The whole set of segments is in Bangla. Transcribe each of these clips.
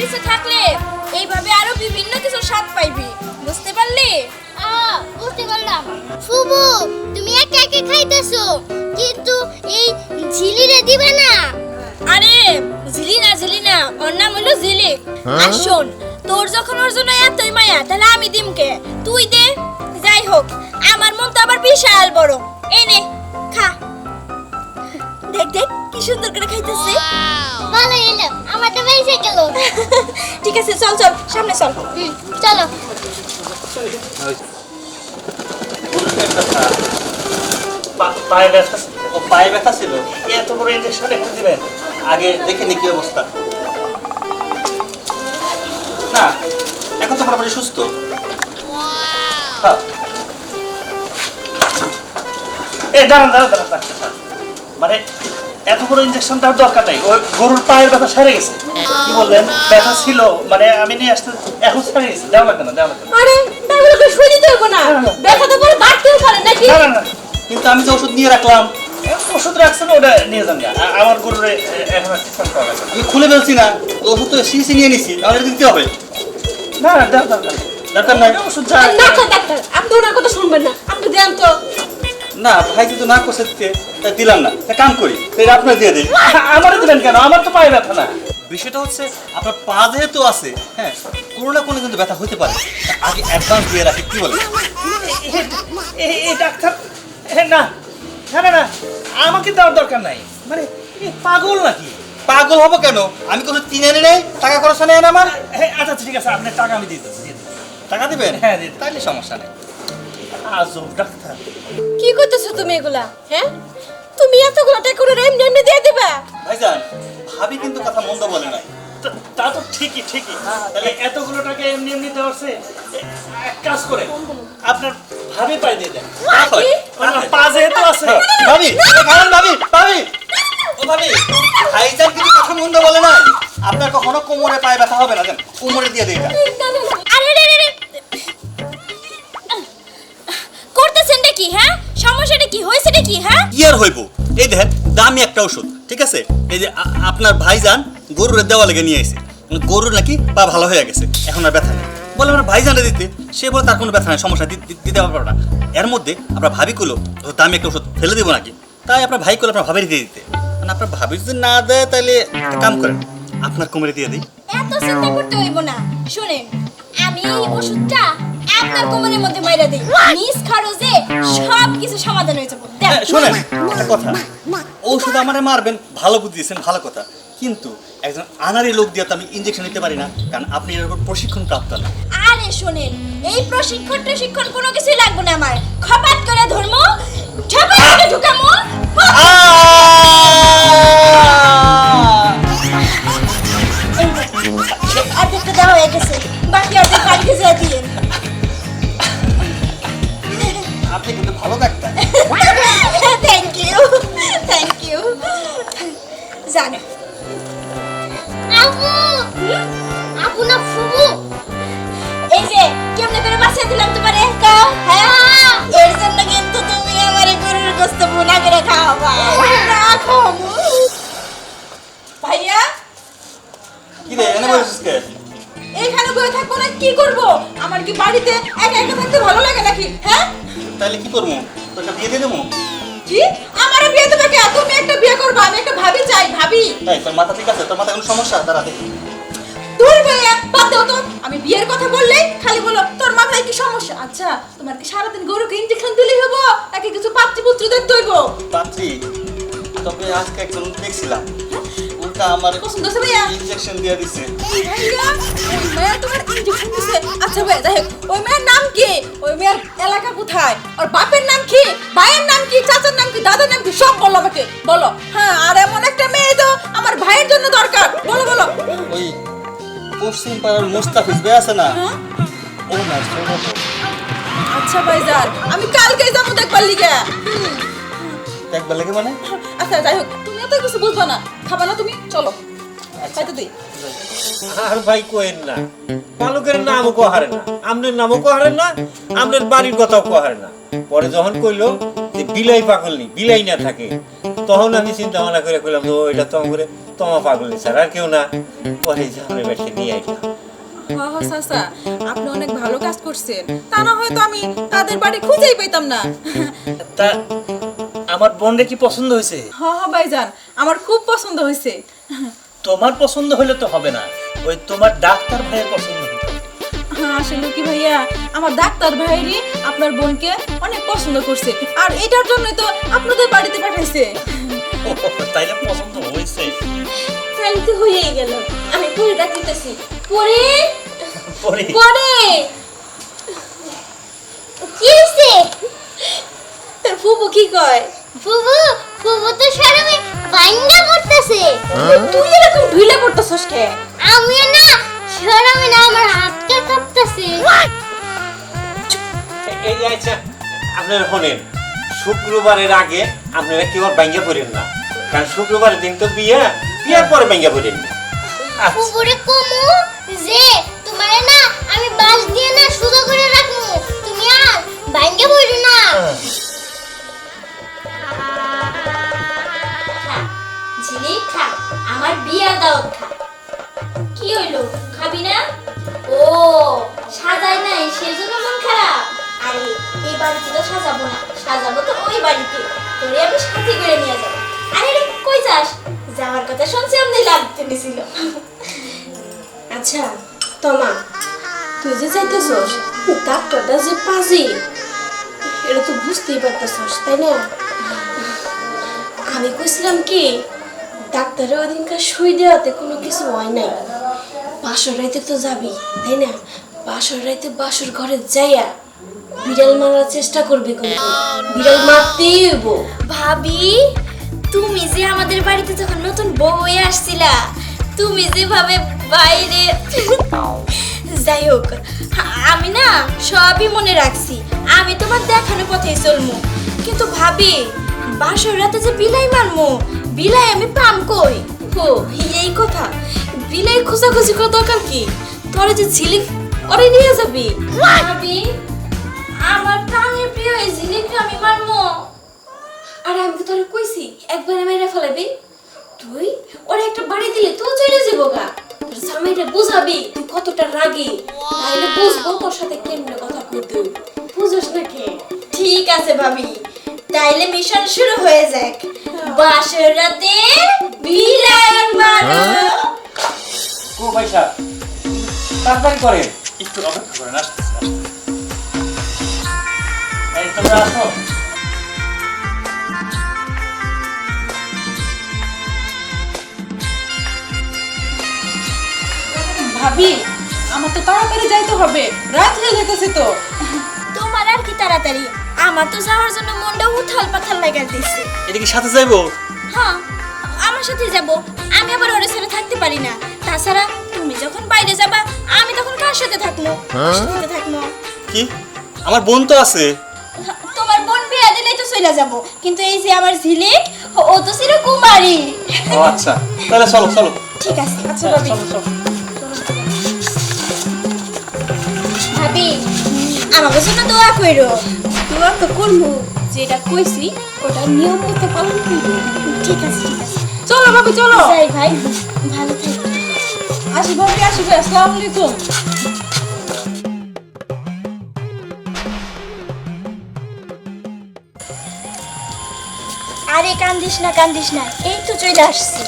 পিছে থাকলে এইভাবে আরও বিভিন্ন কিছু স্বাদ পাইবি। বুঝতে পারলি? বুঝতে পারলাম। শুভ তুমি কিন্তু এই ঝিলিরে দিবে না। আরে ঝিলি না ঝিলি না ওর নাম হলো ঝিলিক হ্যাঁ? আর শোন তোর যখন ওর জন্য এতই মায়া তাহলে আমি দিমকে। তুই দে যাই হোক আমার মন তো আবার বিশাল বড়। এনে নে। দেখ দেখ কি সুন্দর করে খাইতেছে। ভালো এলো আমারটা বেঁচে গেল। ঠিক আছে চল চল সামনে চল। চলো। পায়ে ব্যথা ও পায়ে ব্যথা ছিল এত বড় ইঞ্জেকশন একটু দিবেন? আগে দেখে নি কি অবস্থা। না এখন তো মোটামুটি সুস্থ। হ্যাঁ। দাঁড়ান দাঁড়ান দাঁড়ান, দাঁড়ান। মানে এত বড় ইঞ্জেকশন তার দরকার নাই। ওই গরুর পায়ের ব্যথা সেরে গেছে। কি বললেন ব্যথা ছিল মানে আমি নিয়ে আসতে এখন সেরে গেছে। দেওয়া লাগবে না দেওয়া লাগবে না। আরে তাহলে তো শুয়ে দিতে হবে না। ব্যথা তো পরে বাড়তেও পারে নাকি? না না না কিন্তু আমি যে ওষুধ নিয়ে রাখলাম ওষুধ রাখছেন ওটা নিয়ে যান। আমার গরুর এখন করা না। আমি খুলে ফেলছি না ওষুধ তো শিশি নিয়ে নিছি এটা দিতে হবে। না না দরকার দরকার নেই। ওষুধ যা ডাক্তার ডাক্তার আপনি ওনার কথা শুনবেন না আপনি দেন তো না ভাই কিন্তু না করছে দিতে। তাই দিলাম না। তা কাম করি সেটা আপনার দিয়ে দিই। আমারও দিবেন কেন? আমার তো পায়ে ব্যথা না। বিষয়টা হচ্ছে আপনার পা যেহেতু আছে হ্যাঁ কোনো না কোনো কিন্তু ব্যথা হতে পারে। আগে অ্যাডভান্স দিয়ে রাখি কি বলে এই ডাক্তার না না না না আমাকে দেওয়ার দরকার নাই। মানে পাগল নাকি? পাগল হব কেন? আমি কোনো কিনে এনে নেই টাকা খরচ নেই আমার? এ, আচ্ছা ঠিক আছে আপনার টাকা আমি দিয়ে দিচ্ছি টাকা দিবেন? হ্যাঁ। তাইলে সমস্যা নেই। আজব ডাক্তার। কি করতেছো তুমি এগুলা হ্যাঁ? তুমি এতগুলো টাকা করে এমনি এমনি দিয়ে দিবা? ভাইজান ভাবি কিন্তু কথা মন্দ বলে নাই। তা- তা তো ঠিকই ঠিকই। তাহলে এতগুলো টাকা এমনি এমনি দেওয়ার চেয়ে, এ, এক কাজ করে আপনার ভাবি পাই দিয়ে দেন। হয়। আপনার পা যেহেতু আছে। ভাবি কারণ ভাবি ভাবি ও ভাবি ভাইজান কিন্তু কথা মন্দ বলে নাই। আপনার কখনো কোমরে পায়ে ব্যথা হবে না জান কোমরে দিয়ে দিই এটা। আরে রে সমস্যাটা কি হ্যাঁ? আর হইব? এই দেখেন দামি একটা ওষুধ ঠিক আছে? এই যে আপনার ভাইজান গরুর দেওয়া লেগে নিয়ে এসে গরুর নাকি পা ভালো হয়ে গেছে এখন আর ব্যথা নেই। বলে আমার ভাইজানে দিতে সে বলে তার কোনো ব্যথা নেই সমস্যা দিতে পারব না। এর মধ্যে আপনার ভাবি করল দামি একটা ওষুধ ফেলে দিব নাকি? তাই আপনার ভাই করল আপনার ভাবির দিয়ে দিতে। মানে আপনার ভাবি যদি না দেয় তাহলে একটা কাম করেন আপনার কোমরে দিয়ে দিই। এত চিন্তা করতে হইব না। শুনেন আমি ওষুধটা আপনার কোমরের মধ্যে মাইরা দিই। নিজ খরচে সব কিছু সমাধান হয়ে যাবে। হ্যাঁ, শোনেন একটা কথা। ঔষধ আমারে মারবেন ভালো বুদ্ধি দিয়েছেন ভালো কথা। কিন্তু একজন আনারি লোক দিয়ে তো আমি ইঞ্জেকশন নিতে পারি না কারণ আপনি এর উপর প্রশিক্ষণ প্রাপ্ত না। আরে শুনেন এই প্রশিক্ষণ প্রশিক্ষণ কোনো কিছুই লাগবে না আমার। খপাত করে ধর্ম করে ঢুকামো জানো। আপু আপু না ফুবু? এই যে কেমনে করে বাঁচিয়ে দিলাম তোমারে? কাও হ্যাঁ? এর জন্য কিন্তু তুমি আমার গরুর গোস্ত ভুনা করে খাওয়াবা না ভাইয়া? কি রে এনে বসেছিস কে? এইখানে বসে থাকব না কি করব? আমার কি বাড়িতে একা একা থাকতে ভালো লাগে নাকি হ্যাঁ? তাহলে কি করব? তোকে বিয়ে দিয়ে দেবো? কি? বিয়ে করবা আমি একটা ভাবি চাই ভাবি। তোর মাথা ঠিক আছে? তোর মাথায় কোনো সমস্যা? দাঁড়া দেখি। দূর ভাইয়া বাদ দাও তো। আমি বিয়ের কথা বললেই খালি বলো তোর মাথায় কি সমস্যা? আচ্ছা তোমার কি সারাদিন গরুকে ইঞ্জেকশন দিলেই হব নাকি কিছু পাত্রপুত্র দেখতে হইব পাত্রী তবে আজকে একজন দেখছিলাম। উল্টা আমার পছন্দ হয়েছে ভাইয়া? ইঞ্জেকশন দিয়ে দিছে। ভাইয়া ওই মেয়ের তোমার ইঞ্জেকশন দিছে। আচ্ছা ভাইয়া ওই মেয়ের নাম কি? ওই মেয়ের এলাকা কোথায়? ওর বাপের নাম কি? ভাইয়ের সব বলো আমাকে বলো। হ্যাঁ আর এমন একটা মেয়ে তো আমার ভাইয়ের জন্য দরকার। বলো বলো। ওই পশ্চিম পাড়ার মুস্তাফিজ ভাই আছে না? হ্যাঁ। ও না আচ্ছা ভাইজান আমি কালকেই যাব দেখবার লিগে। দেখবার লেগে মানে? আচ্ছা যাই হোক তুমি এত কিছু বুঝবা না। খাবা না তুমি চলো। খাইতে দিই আর ভাই কোয়েন না বালকের নামও কোহারে না আমনের নামও কোহারে না আমনের বাড়ির কথাও কোহারে না। পরে যখন কইলো যে বিলাই পাগল নি বিলাই না থাকে তখন আমি চিন্তা ভাবনা করে কইলাম যে ও এটা তো করে তোমা পাগল নি স্যার আর কেউ না। পরে যে আমরা নিয়ে আইলাম হ হ চাচা আপনি অনেক ভালো কাজ করছেন। তা না হয়তো আমি তাদের বাড়ি খুঁজেই পেতাম না। তা আমার বোনরে কি পছন্দ হয়েছে? হ হ ভাইজান আমার খুব পছন্দ হয়েছে। তোমার পছন্দ হলে তো হবে না। ওই তোমার ডাক্তার ভাইয়ের পছন্দ। হ্যাঁ আসলে কি ভাইয়া? আমার ডাক্তার ভাইরি আপনার বোনকে অনেক পছন্দ করছে। আর এটার জন্যই তো আপনাদের বাড়িতে পাঠাইছে। তাইলে পছন্দ হয়েছে। তাহলে তো হয়েই গেল। আমি পরে ডাকিতেছি পরে? পরে। পরে? কি হইছে? তোর ফুপু কি কয়? ফুবু ফুবু তো শরমে ভাঙ্গা পড়তেছে। তুই এরকম ঢুইলে পড়তেছস কে? আমিও না শরমে না আমার হাতটা কাঁপতেছে। এই আচ্ছা আপনারা শোনেন শুক্রবারের আগে আপনারা কেউ আর ব্যাঙ্গা পড়েন না। কারণ শুক্রবারের দিন তো বিয়া বিয়ার পরে ব্যাঙ্গা পড়েন। না কমু যে তোমার না আমি বাস দিয়ে নাই সেজন্য মন খারাপ। আরে, এই বাড়িতে তো সাজাবো না। সাজাবো তো ওই বাড়িতে। তোরে আমি সাথে করে নিয়ে যাব। আরে রে কই যাস? যাওয়ার কথা শুনছি আমনি লাগতে নিছিল আচ্ছা তোমা, তুই যে যাইতেছস ডাক্তারটা যে পাজি, এটা তো বুঝতেই পারতেছস, তাই না? আমি কইছিলাম কি, ডাক্তারের ওদিনকার সুই দেওয়াতে কোনো কিছু হয় নাই। বাসর রাইতে তো যাবি, তাই না? বাসর রাইতে বাসর ঘরে যাইয়া বিড়াল মারার চেষ্টা করবি কিন্তু। বিড়াল মারতেই হইব। ভাবি, তুমি যে আমাদের বাড়িতে যখন নতুন বউ হয়ে আসছিলা, তুমি যেভাবে বাইরে যাই হোক, আমি না সবই মনে রাখছি। আমি তোমার দেখানো পথে চলমু। কিন্তু ভাবি, বাসর রাতে যে বিলাই মারমু, বিলাই আমি পাম কই? হো, এই কথা। বিলাই খোঁজাখুঁজি করা দরকার কি? তোরে যে ঝিলিক ওরে নিয়ে যাবি। ভাবি আমার প্রাণের প্রিয় এই ঝিলিকটা আমি মারমু আর আমি তো তোরে কইছি একবারে মেরে ফেলাবি। তুই ওরা একটা বাড়ি দিলে তুই চলে যাব গা। তোর জামাইটা বুঝাবি তুই কতটা রাগি। তাহলে বুঝব তোর সাথে কেমনে কথা কইতে। বুঝোস না কে? ঠিক আছে ভাবি তাইলে মিশন শুরু হয়ে যাক। বাসর রাতে বিলাই মারো। ও পয়সা তাড়াতাড়ি করেন। একটু অপেক্ষা করেন আসতেছি। এই তোমরা আসো। ভাবি আমার তো তাড়াতাড়ি যাইতে হবে। রাত হয়ে যেতেছে তো। তোমার আর কি তাড়াতাড়ি? আমার তো যাওয়ার জন্য মনটা উথাল পাথাল লাগা দিচ্ছে এটা কি সাথে যাইবো? হ্যাঁ আমার সাথে যাব। আমি আবার ওর সাথে থাকতে পারি না। তাছাড়া তুমি যখন বাইরে যাবা কার সাথে কার সাথে থাকব কি? আমার বোন তো আছে। তোমার বোন বিয়া দিলেই তো চলে যাব। কিন্তু এই যে আমার ঝিলিক ও তো ছিল কুমারী। ও আচ্ছা। তাহলে চলো চলো। ঠিক আছে আচ্ছা ভাবি। ভাবি আমাকে জন্য দোয়া কইরো। দোয়া তো করব যেটা কইছি ওটা নিয়ম মতো পালন করব ঠিক আছে ঠিক আছে। চলো ভাবি চলো। যাই ভাই ভালো থাকো। আসি ভাবি আসি ভাই আসসালামু আলাইকুম। আরে কান্দিস না কান্দিস না। এই তো চলে আসছি।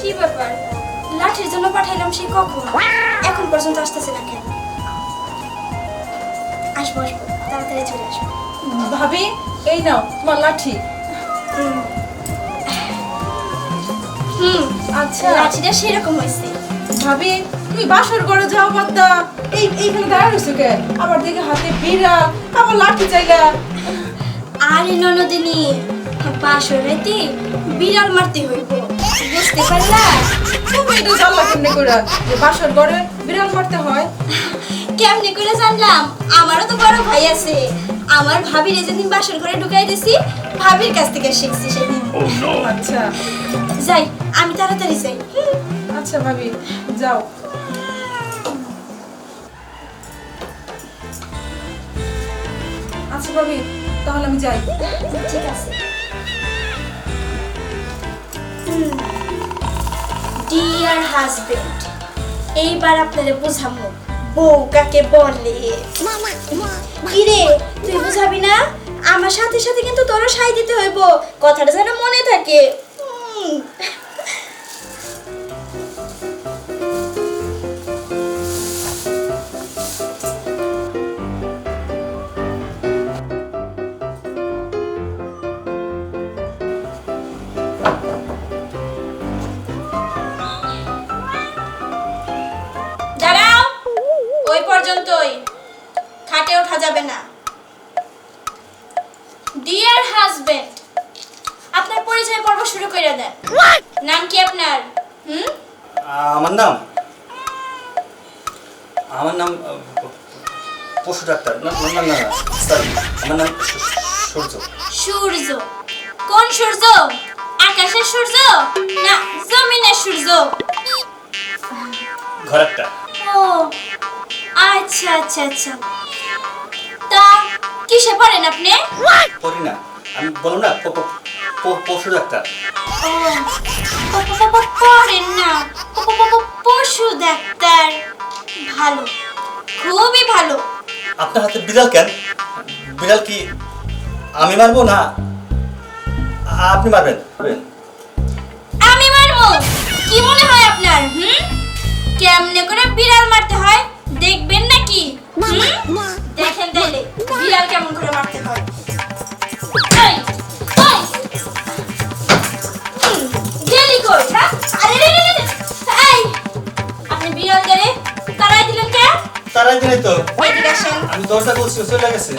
কি ব্যাপার? লাঠির জন্য পাঠাইলাম সে কখন? এখন পর্যন্ত আসতেছে না কেন? আসব আসব তাড়াতাড়ি চলে আসব। ভাবি এই নাও তোমার লাঠি। হুম। আচ্ছা। লাঠিটা সেরকম হয়েছে। ভাবি তুমি বাসর ঘরে যাও বাদ্দা। এই এইখানে দাঁড়া রয়েছো কে? আবার দেখে হাতে বিড়াল আবার লাঠি জায়গা আরে ননদিনী বাসর রাইতে বিড়াল মারতে হইব। বুঝতে পারলা তুমি এটা জানলা কেমনে করে যে বাসর ঘরে বিড়াল মারতে হয়? কেমনে করে জানলাম? আমারও তো বড় ভাই আছে। আমার ভাবির যেদিন বাসর ঘরে ঢুকাই দিছি ভাবির কাছ থেকে শিখছি সেদিন। আচ্ছা। যাই আমি তাড়াতাড়ি যাই। আচ্ছা ভাবি যাও। ভাবি তাহলে আমি যাই। ঠিক আছে। ডিয়ার হাজবেন্ড এইবার আপনারে বোঝাবো বউ কাকে বলে। কিরে, তুই বুঝাবি না? আমার সাথে সাথে কিন্তু তোরও সাই দিতে হইব। কথাটা যেন মনে থাকে। নাম কি আপনার? হুম? আমার নাম? আমার নাম পশু ডাক্তার। না না না না সরি আমার নাম সূর্য। সূর্য। কোন সূর্য? আকাশের সূর্য? না জমিনের সূর্য। ঘরেরটা। ও আচ্ছা আচ্ছা আচ্ছা। তা কিসে পড়েন আপনি? করি না। আমি বললাম না পশু ডাক্তার। পড়েন না। পশু ভালো খুবই ভালো। আপনার হাতে বিড়াল কেন? বিড়াল কি আমি মারবো না? আপনি মারবেন। আমি মারবো? কি মনে হয় আপনার হুম? কেমনে করে বিড়াল মারতে হয় দেখবেন নাকি? দরজা করছি